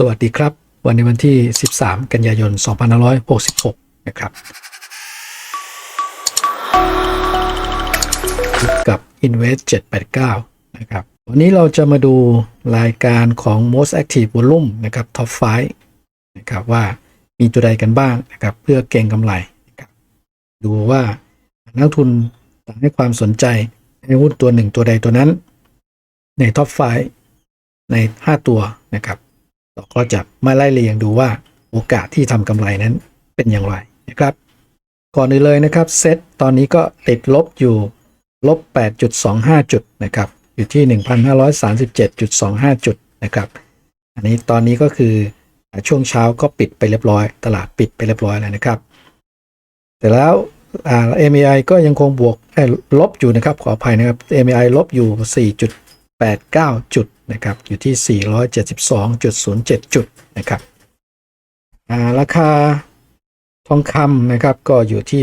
สวัสดีครับ วันในวันที่ 13 กันยายน 2566 นะครับ กับ Invest 789 นะครับ วันนี้เราจะมาดูรายการของ Most Active Volume นะครับ Top 5 นะครับ ว่ามีตัวใดกันบ้างนะครับ เพื่อเก่งกำไรนะครับดูว่านักทุนต่างให้ความสนใจในหุ้นตัวหนึ่งตัวใดตัวนั้น ใน Top 5ใน 5 ตัวนะครับ เราก็จะมาไล่เรียงดูว่าโอกาสที่ทำกำไรนั้นเป็นอย่างไรนะครับ ก่อนอื่นเลยนะครับเซ็ตตอนนี้ก็ติดลบอยู่ลบ 8.25 จุดนะครับอยู่ที่ 1,537.25 จุดนะครับ อันนี้ตอนนี้ก็คือช่วงเช้าก็ปิดไปเรียบร้อย ตลาดปิดไปเรียบร้อยแล้วนะครับ แต่แล้วอ่า MAI ก็ยังคงบวกลบอยู่นะครับขออภัยนะครับ MAI ลบอยู่ 89 จุดนะครับอยู่ที่ 472.07 จุดนะครับราคาทองคำนะครับก็อยู่ที่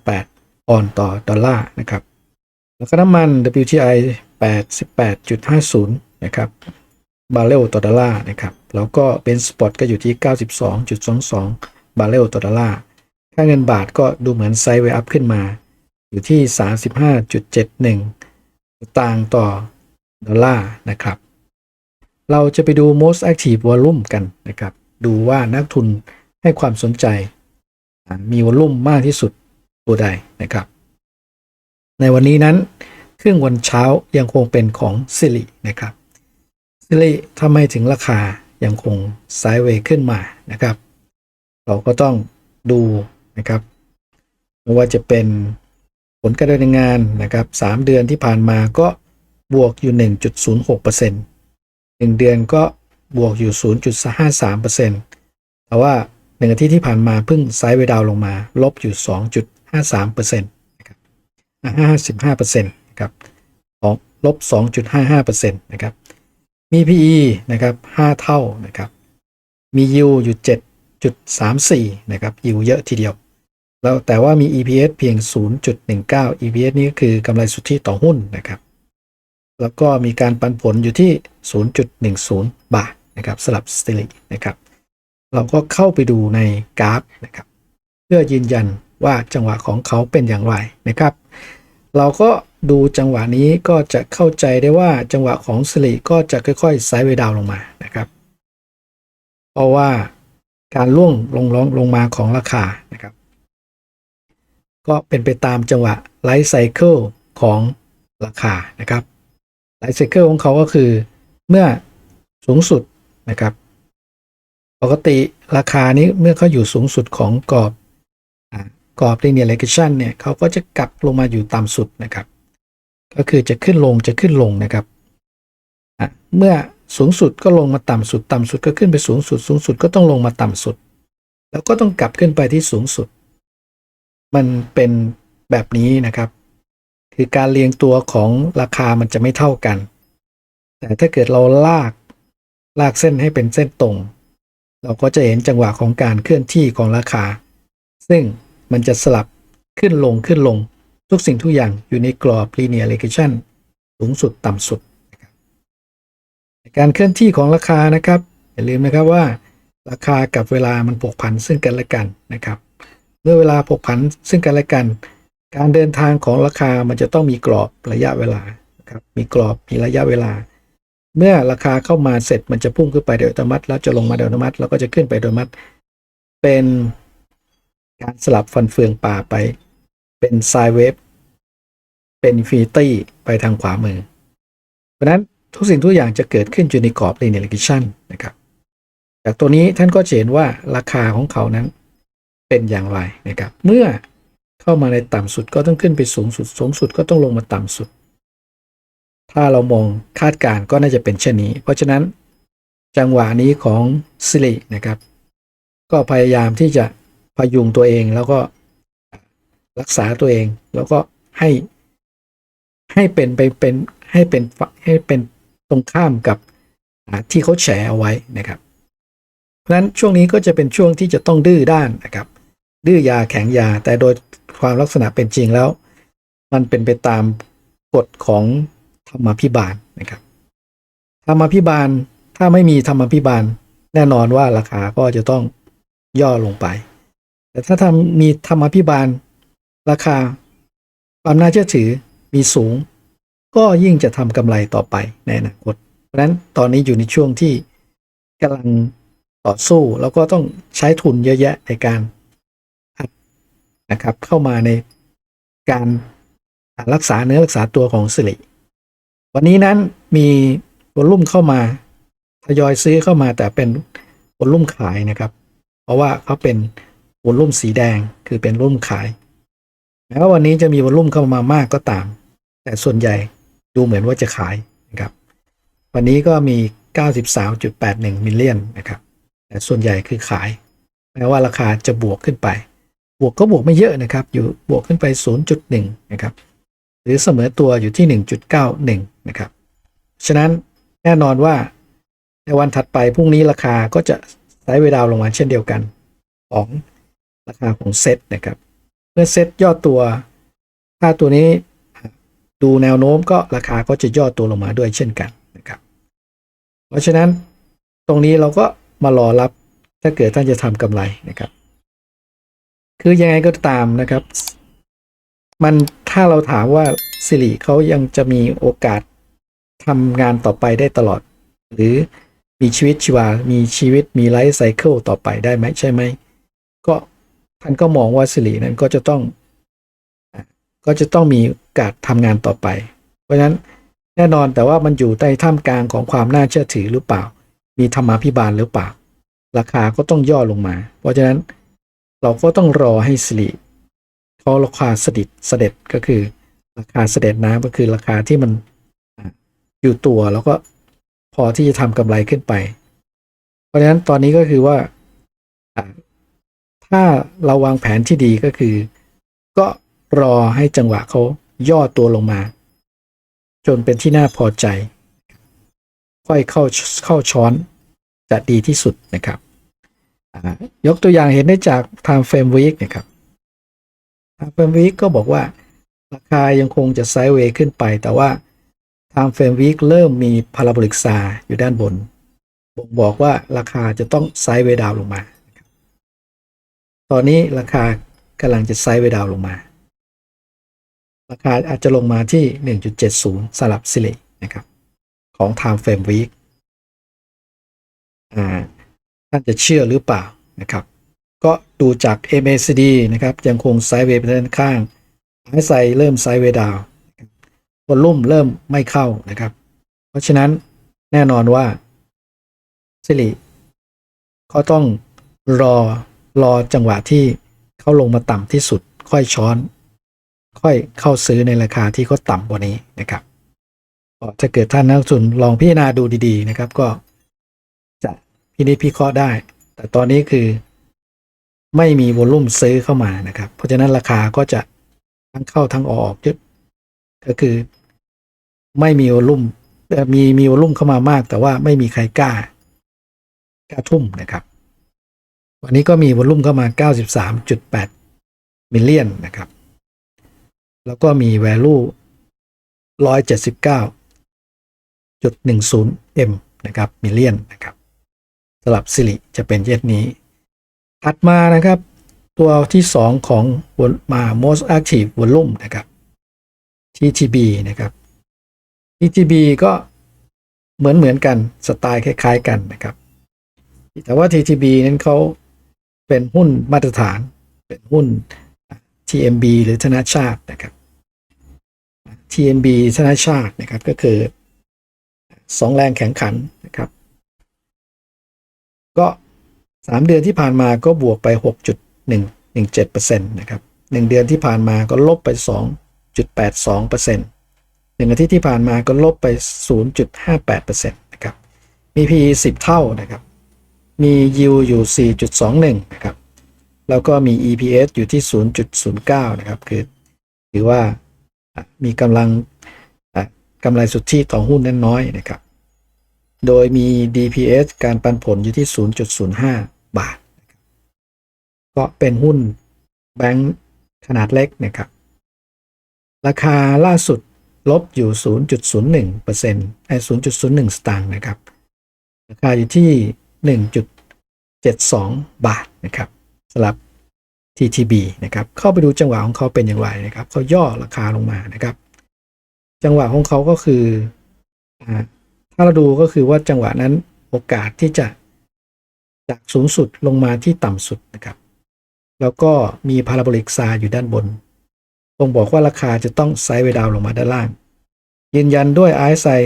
1,909.48 ออนต่อดอลลาร์นะครับแล้วก็น้ำมัน WTI 88.50 นะครับบาร์เรลต่อดอลลาร์นะครับแล้วก็เบนสปอตก็อยู่ที่ 92.22 บาร์เรลต่อดอลลาร์ค่าเงินบาทก็ดูเหมือนไซด์เวอัพขึ้นมา อยู่ที่ 35.71 ต่างต่อดอลลาร์นะครับ เราจะไปดู most active volume กันนะครับ ดูว่านักทุนให้ความสนใจ มีวอลุ่มมากที่สุดตัวใดนะครับ ในวันนี้นั้นครึ่งวันเช้ายังคงเป็นของซิลินะครับซิลิทำไมถึงราคายังคงไซด์เวย์ขึ้นมานะครับ เราก็ต้องดูนะครับไม่ว่าจะเป็น ผลการดำเนินงานนะครับ3เดือนที่ผ่านมาก็บวกอยู่ 1.06% 1 เดือนก็บวกอยู่ 0.53%แต่ว่าหนึ่งอาทิตย์ที่ผ่านมาเพิ่งไซด์เวดาวลงมา ลบอยู่ 2.53%นะครับ55%นะครับของลบ 2.55%นะครับ มี PE นะครับ 5 เท่านะครับ มี yield อยู่ 7.34 นะครับ yield เยอะทีเดียว แล้วแต่ว่ามี EPS เพียง 0.19 EPS นี่ก็คือกำไรสุทธิต่อหุ้นนะครับ แล้วก็มีการปันผลอยู่ที่ 0.10 บาทนะครับสลับสติลินะครับ เราก็เข้าไปดูในกราฟนะครับ เพื่อยืนยันว่าจังหวะของเขาเป็นอย่างไรนะครับ เราก็ดูจังหวะนี้ก็จะเข้าใจได้ว่าจังหวะของสลิก็จะค่อยๆไซด์เวดาวลงมานะครับ เพราะว่าการล่วงลงลงลงมาของราคานะครับ ก็เป็นไปตามจังหวะไลฟ์ไซเคิลของราคานะครับไลฟ์ไซเคิลของเขาก็คือเมื่อสูงสุดนะครับ ปกติราคานี้เมื่อเขาอยู่สูงสุดของกรอบกรอบ linear regression เนี่ยเขาก็จะกลับลงมาอยู่ต่ำสุดนะครับ ก็คือจะขึ้นลงจะขึ้นลงนะครับเมื่อสูงสุดก็ลงมาต่ำสุด ต่ำสุดก็ขึ้นไปสูงสุด สูงสุดก็ต้องลงมาต่ำสุด แล้วก็ต้องกลับขึ้นไปที่สูงสุด มันเป็นแบบนี้นะครับ คือการเรียงตัวของราคามันจะไม่เท่ากัน แต่ถ้าเกิดเราลากลากเส้นให้เป็นเส้นตรง เราก็จะเห็นจังหวะของการเคลื่อนที่ของราคา ซึ่งมันจะสลับขึ้นลงขึ้นลง ทุกสิ่งทุกอย่างอยู่ในกรอบ linear regression สูงสุดต่ำสุดนะครับการเคลื่อนที่ของราคานะครับ อย่าลืมนะครับว่า ราคากับเวลามันผกผันซึ่งกันและกันนะครับ เมื่อเวลาผกผันซึ่งกันและกัน การเดินทางของราคามันจะต้องมีกรอบระยะเวลาครับมีกรอบมีระยะเวลา เมื่อราคาเข้ามาเสร็จมันจะพุ่งขึ้นไปโดยอัตโนมัติแล้วจะลงมาโดยอัตโนมัติแล้วก็จะขึ้นไปโดยอัตโนมัติ เป็นการสลับฟันเฟืองป่าไป เป็นไซเวฟเป็นอินฟินิตี้ไปทางขวามือ เพราะฉะนั้นทุกสิ่งทุกอย่างจะเกิดขึ้นอยู่ในกรอบ linear regression นะครับ จากตัวนี้ท่านก็จะเห็นว่าราคาของเขานั้น เป็นอย่างไรนะครับ เมื่อเข้ามาในต่ำสุดก็ต้องขึ้นไปสูงสุด สูงสุดก็ต้องลงมาต่ำสุด ถ้าเรามองคาดการณ์ก็น่าจะเป็นเช่นนี้ เพราะฉะนั้นจังหวะนี้ของซิลินะครับ ก็พยายามที่จะพยุงตัวเองแล้วก็รักษาตัวเองแล้วก็ให้ให้เป็นไปเป็นให้เป็นให้เป็นตรงข้ามกับที่เขาแฉเอาไว้นะครับ เพราะฉะนั้นช่วงนี้ก็จะเป็นช่วงที่จะต้องดื้อด้านนะครับ ดื้อยาแข็งยา แต่โดยความลักษณะเป็นจริงแล้ว มันเป็นไปตามกฎของธรรมาภิบาลนะครับธรรมาภิบาลถ้าไม่มีธรรมาภิบาล แน่นอนว่าราคาก็จะต้องย่อลงไป แต่ถ้าทำมีธรรมาภิบาล ราคาความน่าเชื่อถือมีสูง ก็ยิ่งจะทำกำไรต่อไปในอนาคตเพราะฉะนั้นตอนนี้อยู่ในช่วงที่กำลังต่อสู้แล้วก็ต้องใช้ทุนเยอะแยะในการ นะครับ เข้ามาในการรักษาเนื้อรักษาตัวของสิริวันนี้นั้นมีวอลุ่มเข้ามาทยอยซื้อเข้ามาแต่เป็นวอลุ่มขายนะครับ เพราะว่าเขาเป็นวอลุ่มสีแดงคือเป็นวอลลุ่มขายแม้ว่าวันนี้จะมีวอลุ่มเข้ามามากก็ตาม แต่ส่วนใหญ่ดูเหมือนว่าจะขายนะครับ วันนี้ก็มี 93.81มิลเลียนนะครับแต่ส่วนใหญ่คือขาย แม้ว่าราคาจะบวกขึ้นไป วกก็บวกไม่เยอะนะครับ อยู่บวกขึ้นไป 0.1 นะครับ หรือเสมอตัวอยู่ที่ 1.91 นะครับ ฉะนั้นแน่นอนว่าในวันถัดไปพรุ่งนี้ราคาก็จะไซด์เวดาวลงมาเช่นเดียวกัน ของราคาของเซ็ตนะครับ เมื่อเซ็ตย่อตัว ถ้าตัวนี้ดูแนวโน้มก็ราคาก็จะย่อตัวลงมาด้วยเช่นกันนะครับ เพราะฉะนั้นตรงนี้เราก็มารอรับถ้าเกิดท่านจะทำกำไรนะครับ คือยังไงก็ตามนะครับ มันถ้าเราถามว่าสิริเขายังจะมีโอกาสทำงานต่อไปได้ตลอด หรือมีชีวิตชีวา มีชีวิตมีไลฟ์ไซเคิลต่อไปได้ไหมใช่ไหม ก็ท่านก็มองว่าสิรินั้นก็จะต้อง ก็จะต้องมีโอกาสทำงานต่อไป เพราะฉะนั้นแน่นอนแต่ว่ามันอยู่ใต้ท่ามกลางของความน่าเชื่อถือหรือเปล่า มีธรรมาภิบาลหรือเปล่า ราคาก็ต้องย่อลงมา เพราะฉะนั้น เราก็ต้องรอให้สิริเขาราคาสดิดเสด็จก็คือ ราคาเสด็จน้ำก็คือราคาที่มันอยู่ตัวแล้วก็พอที่จะทำกำไรขึ้นไป เพราะฉะนั้นตอนนี้ก็คือว่า ถ้าเราวางแผนที่ดีก็คือ ก็รอให้จังหวะเขาย่อตัวลงมา จนเป็นที่น่าพอใจ ค่อยเข้าเข้าช้อนจะดีที่สุดนะครับ ยกตัวอย่างเห็นได้จาก Time Frame Week นะครับ Time Frame Week ก็บอกว่า ราคายังคงจะไซด์เวย์ขึ้นไป แต่ว่า Time Frame Week เริ่มมีพาราโบลิกซาอยู่ด้านบน บ่งบอกว่าราคาจะต้องไซด์เวย์ดาวลงมา ตอนนี้ราคากำลังจะไซด์เวย์ดาวลงมา ราคาอาจจะลงมาที่ 1.70สลับสิรินะครับ ของ Time Frame Week อ่า ท่านจะเชื่อหรือเปล่านะครับ ก็ดูจาก MACD นะครับยังคงไซด์เวย์ไปด้านข้างไม้ไซเริ่มไซด์เวย์ดาววอลลุ่มเริ่มไม่เข้านะครับ เพราะฉะนั้นแน่นอนว่าสิริก็ต้องรอรอจังหวะที่เขาลงมาต่ำที่สุด ค่อยช้อน ค่อยเข้าซื้อในราคาที่เขาต่ำกว่านี้นะครับถ้าเกิดท่านนักลงทุนลองพิจารณาดูดีๆนะครับ ก็ พินิจพิเคราะห์ได้ แต่ตอนนี้คือ ไม่มีวอลุ่มซื้อเข้ามานะครับ เพราะฉะนั้นราคาก็จะทั้งเข้าทั้งออกยอะก็คือ ไม่มีวอลุ่มมีมีวอลุ่มเข้ามามาก แต่ว่าไม่มีใครกล้ากล้าทุ่มนะครับ วันนี้ก็มีวอลุ่มเข้ามา 93.8 มิลเลียนนะครับ แล้วก็มี value 179.10 m นะครับมิลเลียนนะครับ สลับสิริจะเป็นเย็ดนี้ ถัดมานะครับ ตัวที่ 2 ของมา most active volume นะครับ TTB นะครับ TTB ก็เหมือนเหมือนกันสไตล์คล้ายๆกันนะครับ แต่ว่า TTB นั้นเขาเป็นหุ้นมาตรฐาน เป็นหุ้น TMB หรือธนาชาตินะครับ TMB ธนาชาตินะครับก็คือสองแรงแข่งขันนะครับ ก็ 3 เดือนที่ผ่านมาก็บวกไป 6.117%นะครับ1เดือนที่ผ่านมาก็ลบไป 2.82%หนึ่งอาทิตย์ที่ผ่านมาก็ลบไป 0.58%นะครับมี PE 10 เท่านะครับ มี yield อยู่ 4.21 นะครับ แล้วก็มี EPS อยู่ที่ 0.09 นะครับ คือถือว่ามีกำลังกำไรสุทธิต่อหุ้นนั้นน้อยนะครับ โดยมี DPS การปันผลอยู่ที่ 0.05 บาท ก็เป็นหุ้นแบงค์ขนาดเล็กนะครับ ราคาล่าสุดลบอยู่ 0.01%ไอ้0.01 สตางค์นะครับ ราคาอยู่ที่ 1.72 บาทนะครับสำหรับ TTB นะครับ เข้าไปดูจังหวะของเขาเป็นอย่างไรนะครับ เขาย่อราคาลงมานะครับ จังหวะของเขาก็คืออ ถ้าเราดูก็คือว่าจังหวะนั้นโอกาสที่จะจากสูงสุดลงมาที่ต่ำสุดนะครับ แล้วก็มีพาราโบลิกซาอยู่ด้านบนบ่งบอกว่าราคาจะต้องไซด์เวดาวลงมาด้านล่าง ยืนยันด้วย RSI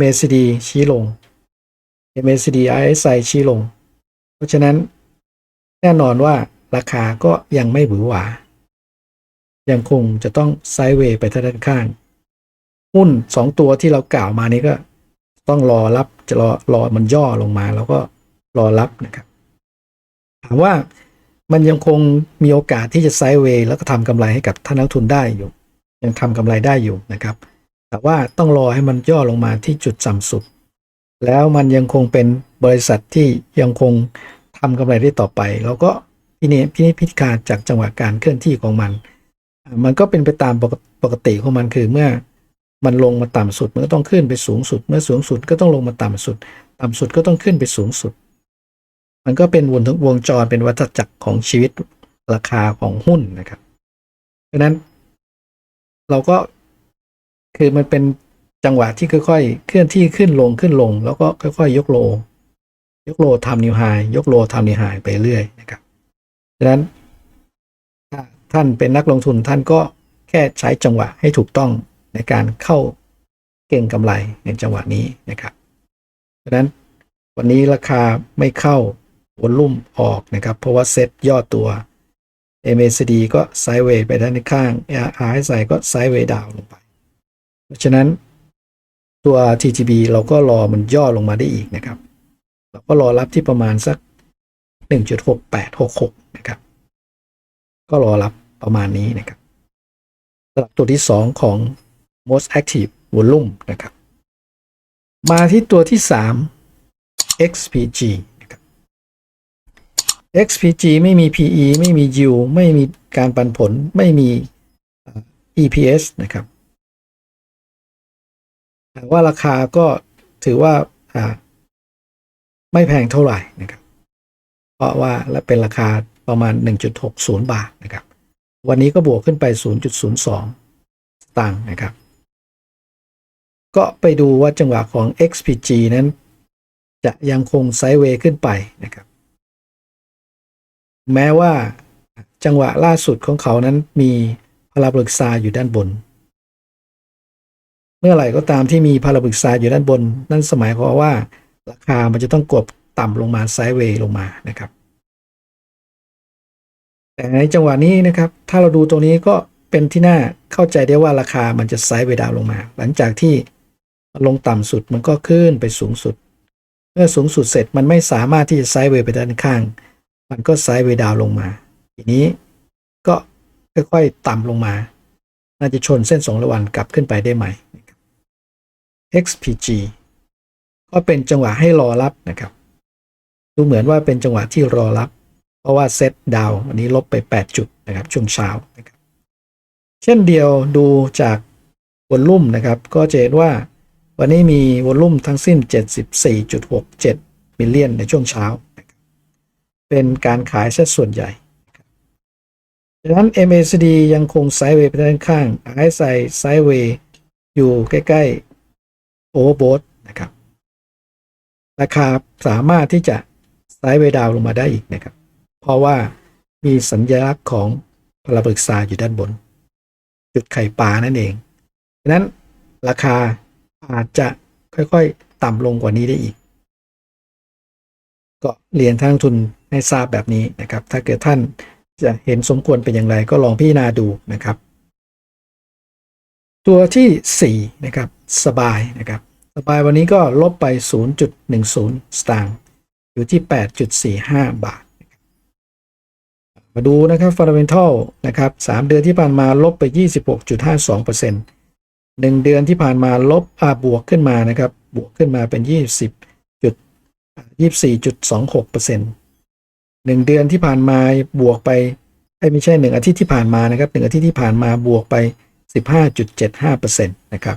MACD ชี้ลง MACD RSI ชี้ลง เพราะฉะนั้นแน่นอนว่าราคาก็ยังไม่หวือหวา ยังคงจะต้องไซด์เวย์ไปทางด้านข้าง หุ้นสองตัวที่เรากล่าวมานี้ก็ ต้องรอรับจะรอรอมันย่อลงมา แล้วก็รอรับนะครับ ถามว่ามันยังคงมีโอกาสที่จะไซด์เวย์แล้วก็ทำกำไรให้กับท่านนักทุนได้อยู่ ยังทำกำไรได้อยู่นะครับ แต่ว่าต้องรอให้มันย่อลงมาที่จุดต่ำสุด แล้วมันยังคงเป็นบริษัทที่ยังคงทำกำไรได้ต่อไปแล้วก็พินิจพินิจพิจารณาจากจังหวะการเคลื่อนที่ของมัน มันก็เป็นไปตามปกปกติของมันคือเมื่อ มันลงมาต่ำสุดมันก็ต้องขึ้นไปสูงสุด เมื่อสูงสุดก็ต้องลงมาต่ำสุด ต่ำสุดก็ต้องขึ้นไปสูงสุด มันก็เป็นวงวงจรเป็นวัฏจักรของชีวิตราคาของหุ้นนะครับดังนั้น เราก็คือมันเป็นจังหวะที่ค่อยๆ เคลื่อนที่ขึ้นลงขึ้นลง แล้วก็ค่อยๆ ยกโล ยกโลทำนิวไฮยกโลทำนิวไฮไปเรื่อยนะครับดังนั้นถ้าท่านเป็นนักลงทุนท่านก็แค่ใช้จังหวะให้ถูกต้อง ในการเข้าเก่งกำไรในจังหวะนี้นะครับดังนั้นวันนี้ราคาไม่เข้าวอลลุ่มออกนะครับ เพราะว่าเซ็ตย่อตัว MACD ก็ไซด์เวย์ไปด้านข้าง RSI ก็ไซด์เวย์ดาวลงไป เพราะฉะนั้นตัว TTB เราก็รอมันย่อลงมาได้อีกนะครับ เราก็รอรับที่ประมาณสัก 1.6866 นะครับ ก็รอรับประมาณนี้นะครับสำหรับตัวที่ 2 ของ most active volume นะครับ มาที่ตัวที่ 3 XPG นะครับ XPG ไม่มี PE ไม่มี yield ไม่มีการปันผล ไม่มี EPS นะครับแต่ว่าราคาก็ถือว่าไม่แพงเท่าไหร่นะครับ เพราะว่าและเป็นราคาประมาณ 1.60 บาทนะครับ วันนี้ก็บวกขึ้นไป 0.02สตางค์นะครับ ก็ไปดูว่าจังหวะของ XPG นั้น จะยังคงไซด์เวย์ขึ้นไปนะครับ แม้ว่าจังหวะล่าสุดของเขานั้นมีพาราบลิกซาอยู่ด้านบน เมื่อไหร่ก็ตามที่มีพาราบลิกซาอยู่ด้านบน นั่นหมายความว่าราคามันจะต้องกดต่ำลงมาไซด์เวย์ลงมานะครับ แต่ในจังหวะนี้นะครับ ถ้าเราดูตรงนี้ก็เป็นที่น่าเข้าใจได้ว่าราคามันจะไซด์เวย์ดาวลงมา หลังจากที่ ลงต่ำสุดมันก็ขึ้นไปสูงสุด เมื่อสูงสุดเสร็จมันไม่สามารถที่จะไซด์เวย์ไปด้านข้าง มันก็ไซด์เวย์ดาวลงมา ทีนี้ก็ค่อยๆต่ำลงมา น่าจะชนเส้น2ระวันกลับขึ้นไปได้ไหม XPG ก็เป็นจังหวะให้รอรับนะครับดูเหมือนว่าเป็นจังหวะที่รอรับ เพราะว่าเซตดาววันนี้ลบไป 8 จุดนะครับช่วงเช้านะครับเช่นเดียวดูจากวอลลุ่มนะครับ ก็จะเห็นว่า วันนี้มีวอลุ่มทั้งสิ้น 74.67 มิลเลียนในช่วงเช้า เป็นการขายซะส่วนใหญ่ดังนั้น MACD ยังคงไซด์เวย์ไปด้านข้าง RSI ไซด์เวย์อยู่ใกล้ๆโอเวอร์โบทนะครับ ราคาสามารถที่จะไซด์เวย์ดาวลงมาได้อีกนะครับ เพราะว่ามีสัญลักษณ์ของพาราโบลิกซาอยู่ด้านบน จุดไข่ปลานั่นเองดังนั้นราคา อาจจะค่อยๆ ต่ำลงกว่านี้ได้อีก ก็เรียนทางทุนให้ทราบแบบนี้นะครับ ถ้าเกิดท่านจะเห็นสมควรเป็นอย่างไรก็ลองพิจารณาดูนะครับ ตัวที่4นะครับสบายนะครับสบายวันนี้ก็ลบไป 0.10 สตางค์อยู่ที่ 8.45 บาท มาดูนะครับฟันเดเมนทัลนะครับ 3 เดือนที่ผ่านมาลบไป 26.52% 1 เดือนที่ผ่านมาลบอาบวกขึ้นมานะครับ บวกขึ้นมาเป็น 20จุด24.26% 1เดือนที่ผ่านมาบวกไปไม่ใช่1อาทิตย์ที่ผ่านมานะครับ1อาทิตย์ที่ผ่านมาบวกไป 15.75%นะครับ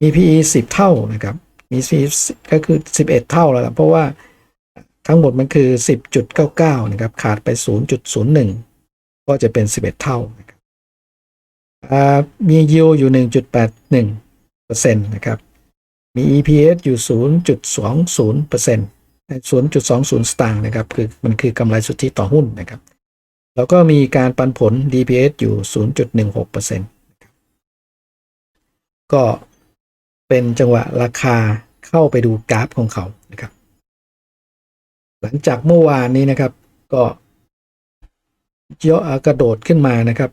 มี PE 10 เท่านะครับมี10ก็คือ 11 เท่าแล้วครับเพราะว่าทั้งหมดมันคือ 10.99 นะครับ ขาดไป 0.01 ก็จะเป็น 11 เท่า มี yield อยู่ 1.81%นะครับ มี EPS อยู่ 0.20% 0.20 สตางค์นะครับ คือมันคือกำไรสุทธิต่อหุ้นนะครับ แล้วก็มีการปันผล DPS อยู่ 0.16%นะครับก็เป็นจังหวะราคาเข้าไปดูกราฟของเขานะครับ หลังจากเมื่อวานนี้นะครับ ก็เยอะกระโดดขึ้นมานะครับ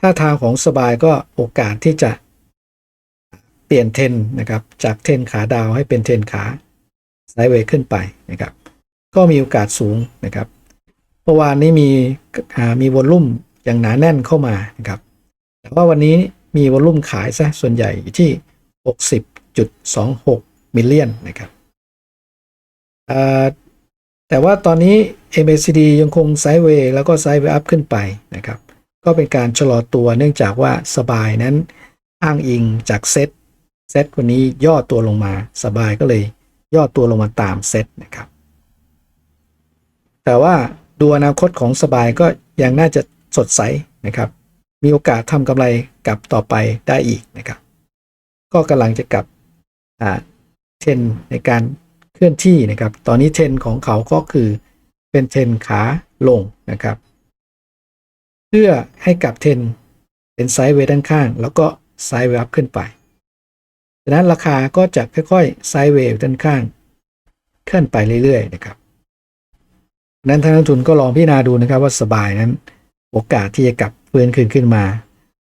ถ้าทางของสบายก็โอกาสที่จะเปลี่ยนเทนนะครับ จากเทนขาดาวให้เป็นเทนขาไซด์เวย์ขึ้นไปนะครับ ก็มีโอกาสสูงนะครับเมื่อวานนี้มีมีวอลลุ่มอย่างหนาแน่นเข้ามานะครับแต่ว่าวันนี้มีวอลลุ่มขายซะส่วนใหญ่อยู่ที่ 60.26 มิลเลียนนะครับแต่ว่าตอนนี้ MACD ยังคงไซด์เวย์แล้วก็ไซด์เวย์อัพขึ้นไปนะครับ ก็เป็นการชะลอตัวเนื่องจากว่าสบายนั้นอ้างอิงจากเซตเซตวันนี้ย่อตัวลงมาสบายก็เลยย่อตัวลงมาตามเซตนะครับ แต่ว่าดูอนาคตของสบายก็ยังน่าจะสดใสนะครับ มีโอกาสทำกำไรกลับต่อไปได้อีกนะครับ ก็กำลังจะกลับเทรนในการเคลื่อนที่นะครับ ตอนนี้เทรนของเขาก็คือเป็นเทรนขาลงนะครับ เพื่อให้กลับเทนเป็นไซด์เวด้านข้าง แล้วก็ไซด์เวย์อัพขึ้นไปดังนั้นราคาก็จะค่อยๆไซด์เวย์ด้านข้างเคลื่อนไปเรื่อยๆนะครับนั้นทางนักทุนก็ลองพิจารณาดูนะครับว่าสบายนั้น โอกาสที่จะกลับฟื้นคืนขึ้นมา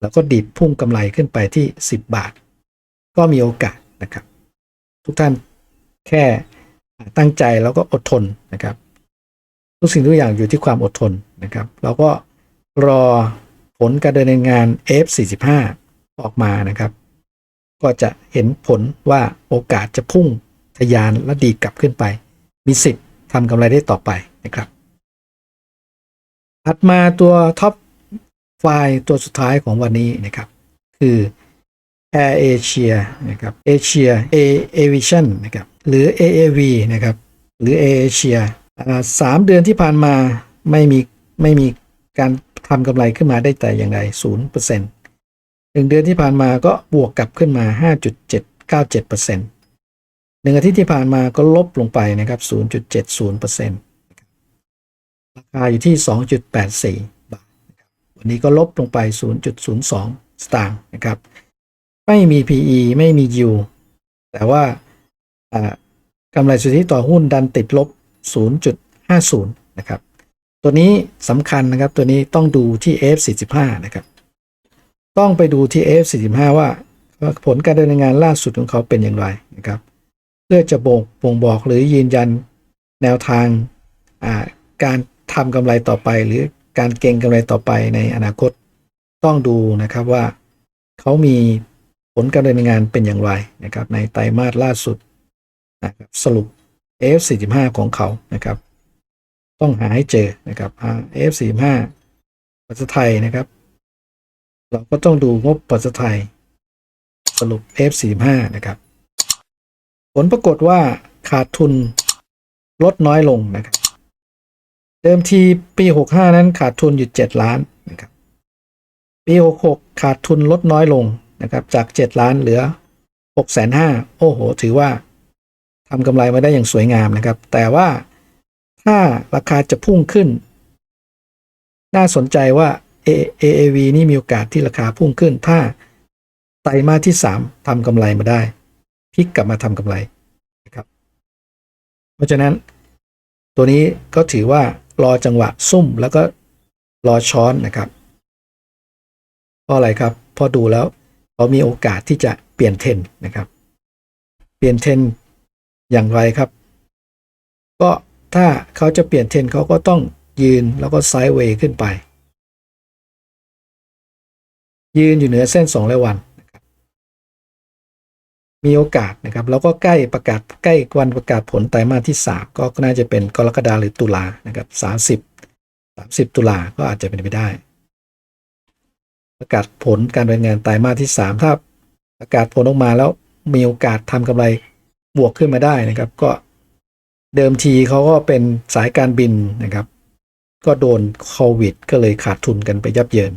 แล้วก็ดิบพุ่งกำไรขึ้นไปที่ 10 บาท ก็มีโอกาสนะครับ ทุกท่านแค่ตั้งใจแล้วก็อดทนนะครับ ทุกสิ่งทุกอย่างอยู่ที่ความอดทนนะครับแล้วก็ รอผลการดำเนินงาน F45 ออกมานะครับ ก็จะเห็นผลว่าโอกาสจะพุ่งทะยานและดีกลับขึ้นไป มีสิทธิ์ทำกำไรได้ต่อไปนะครับ ถัดมาตัวท็อปไฟล์ตัวสุดท้ายของวันนี้นะครับ คือ Air Asia นะครับ Asia A Aviation นะครับ หรือ AAV นะครับ หรือ Air Asia สามเดือนที่ผ่านมาไม่มีไม่มีการ ทำกำไรขึ้นมาได้แต่อย่างไรศูนย์เปอร์เซ็นต์หนึ่งเดือนที่ผ่านมาก็บวกกลับขึ้นมา 5.797เปอร์เซ็นต์หนึ่งอาทิตย์ที่ผ่านมาก็ลบลงไปนะครับ 0.70เปอร์เซ็นต์ราคาอยู่ที่ 2.84 บาท วันนี้ก็ลบลงไป 0.02 สตางค์นะครับ ไม่มี PE ไม่มี U แต่ว่ากำไรสุทธิต่อหุ้นดันติดลบ 0.50 นะครับ ตัวนี้สำคัญนะครับ ตัวนี้ต้องดูที่ F45 นะครับ ต้องไปดูที่ F45 ว่าผลการดำเนินงานล่าสุดของเขาเป็นอย่างไรนะครับ เพื่อจะบ่งบ่งบอกหรือยืนยันแนวทางการทำกำไรต่อไป หรือการเก็งกำไรต่อไปในอนาคต ต้องดูนะครับว่าเขามีผลการดำเนินงานเป็นอย่างไรนะครับ ในไตรมาสล่าสุดนะครับสรุป F45 ของเขานะครับ ต้องหาให้เจอนะครับหา F45 ภาษาไทยนะครับ เราก็ต้องดูงบภาษาไทยสรุป F45 นะครับ ผลปรากฏว่าขาดทุนลดน้อยลงนะครับ เดิมทีปี 65 นั้นขาดทุนอยู่ 7 ล้านนะครับปี 66 ขาดทุนลดน้อยลงนะครับ จาก 7 ล้านเหลือ 6 5 0 0 0โอ้โห ถือว่าทำกำไรมาได้อย่างสวยงามนะครับ แต่ว่า ถ้าราคาจะพุ่งขึ้น น่าสนใจว่า AAV นี่มีโอกาสที่ราคาพุ่งขึ้น ถ้าไตรมาสที่ 3ทำกำไรมาได้พลิกกลับมาทำกำไรนะครับ เพราะฉะนั้น ตัวนี้ก็ถือว่ารอจังหวะซุ่มแล้วก็รอช้อนนะครับเพราะอะไรครับพอดูแล้วเขามีโอกาสที่จะเปลี่ยนเทรนนะครับ เปลี่ยนเทรนอย่างไรครับ ก็ ถ้าเขาจะเปลี่ยนเทรนเขาก็ต้องยืนแล้วก็ไซด์เวย์ขึ้นไป ยืนอยู่เหนือเส้น2ร้อยวัน มีโอกาสนะครับ แล้วก็ใกล้ประกาศใกล้วันประกาศผลไตรมาสที่ 3 ก็น่าจะเป็นกรกฎาหรือตุลานะครับ30 30 ตุลาก็อาจจะเป็นไปได้ ประกาศผลการดำเนินงานไตรมาสที่ 3 ถ้าประกาศผลออกมาแล้วมีโอกาสทำกำไรบวกขึ้นมาได้นะครับ ก็ เดิมทีเขาก็เป็นสายการบินนะครับ ก็โดนโควิด ก็เลยขาดทุนกันไปยับเยิน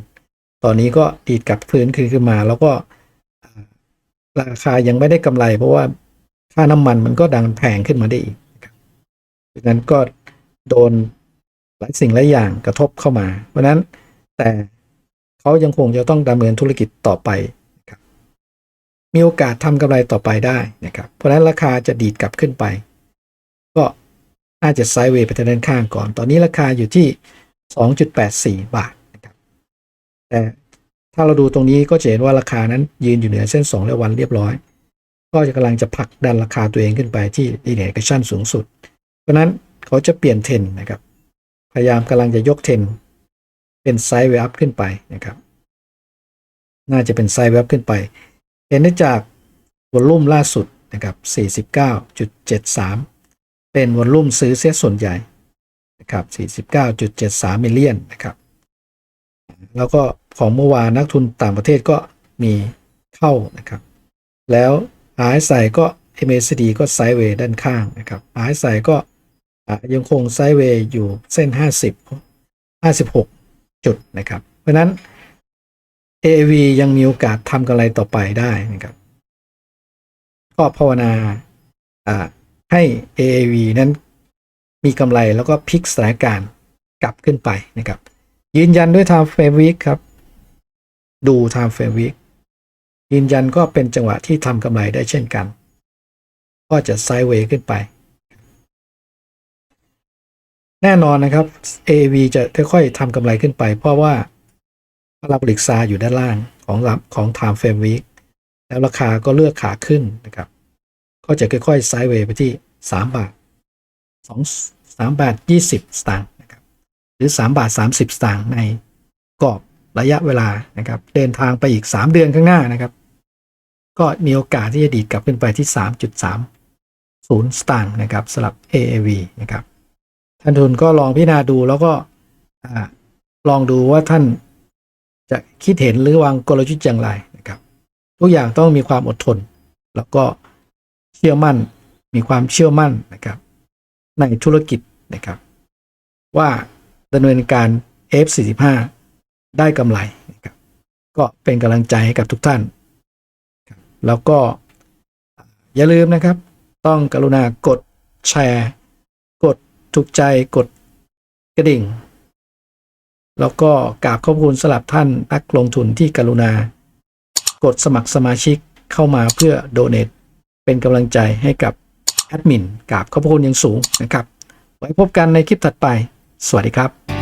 ตอนนี้ก็ดีดกลับพื้นคืนขึ้นมา แล้วก็ราคายังไม่ได้กำไร เพราะว่าค่าน้ำมันมันก็ดังแพงขึ้นมาได้อีกดังนั้นก็โดนหลายสิ่งหลายอย่างกระทบเข้ามา เพราะนั้นแต่เขายังคงจะต้องดำเนินธุรกิจต่อไปมีโอกาสทำกำไรต่อไปได้นะครับ เพราะนั้นราคาจะดีดกลับขึ้นไป ก็น่าจะไซด์เวย์ไปทางด้านข้างก่อน ตอนนี้ราคาอยู่ที่ 2.84 บาทนะครับแต่ถ้าเราดูตรงนี้ก็จะเห็นว่าราคานั้นยืนอยู่เหนือเส้น 2 และวันเรียบร้อย ก็จะกำลังจะผลักดันราคาตัวเองขึ้นไปที่ดีเนกชั่นสูงสุด เพราะนั้นเขาจะเปลี่ยนเทนนะครับ พยายามกำลังจะยกเทนเป็นไซด์เวย์อัพขึ้นไปนะครับ น่าจะเป็นไซด์เวย์อัพขึ้นไป เห็นได้จากวอลลุ่มล่าสุดนะครับ 49.73 เป็นวอลลุ่มซื้อเสียส่วนใหญ่นะครับ49.73มิลเลียนนะครับแล้วก็ของเมื่อวานนักทุนต่างประเทศก็มีเข้านะครับ แล้ว RSI ก็ MACD ก็ไซด์เวย์ด้านข้างนะครับ RSI ก็อะยังคงไซด์เวย์อยู่เส้น 50 56 จุดนะครับ เพราะนั้น AAV ยังมีโอกาสทำกำไรต่อไปได้นะครับ ก็ภาวนา ให้ AAV นั้นมีกำไรแล้วก็พลิกสถานการณ์กลับขึ้นไปนะครับ ยืนยันด้วย Time Frame Week ครับ ดู Time Frame Week ยืนยันก็เป็นจังหวะที่ทำกำไรได้เช่นกัน ก็จะไซด์เวย์ขึ้นไป แน่นอนนะครับ AAV จะค่อยๆทำกำไรขึ้นไป เพราะว่าพาราโบลิกซาอยู่ด้านล่างของของ Time Frame Week แล้วราคาก็เลือกขาขึ้นนะครับ ก็จะค่อยๆไซด์เวย์ไปที่ 3 บาท2 3บาท 20 สตางค์นะครับหรือ 3 บาท 30 สตางค์ในกรอบระยะเวลานะครับ เดินทางไปอีก 3 เดือนข้างหน้านะครับ ก็มีโอกาสที่จะดีดกลับขึ้นไปที่ 3.30 สตางค์นะครับสำหรับ AAV นะครับท่านทุนก็ลองพิจารณาดูแล้วก็ลองดูว่าท่านจะคิดเห็นหรือวางกลยุทธ์อย่างไรนะครับ ทุกอย่างต้องมีความอดทน แล้วก็ ชื่อมั่น มีความเชื่อมั่นนะครับ ในธุรกิจนะครับ ว่าดำเนินการ F45 ได้กำไรนะครับก็เป็นกำลังใจให้กับทุกท่าน แล้วก็อย่าลืมนะครับ ต้องกรุณากดแชร์ กดถูกใจกดกระดิ่ง แล้วก็กราบขอบคุณสำหรับท่านนักลงทุนที่กรุณากดสมัครสมาชิกเข้ามาเพื่อโดเน a เป็นกำลังใจให้กับแอดมินกราบขอบพระคุณอย่างสูงนะครับ ไว้พบกันในคลิปถัดไป สวัสดีครับ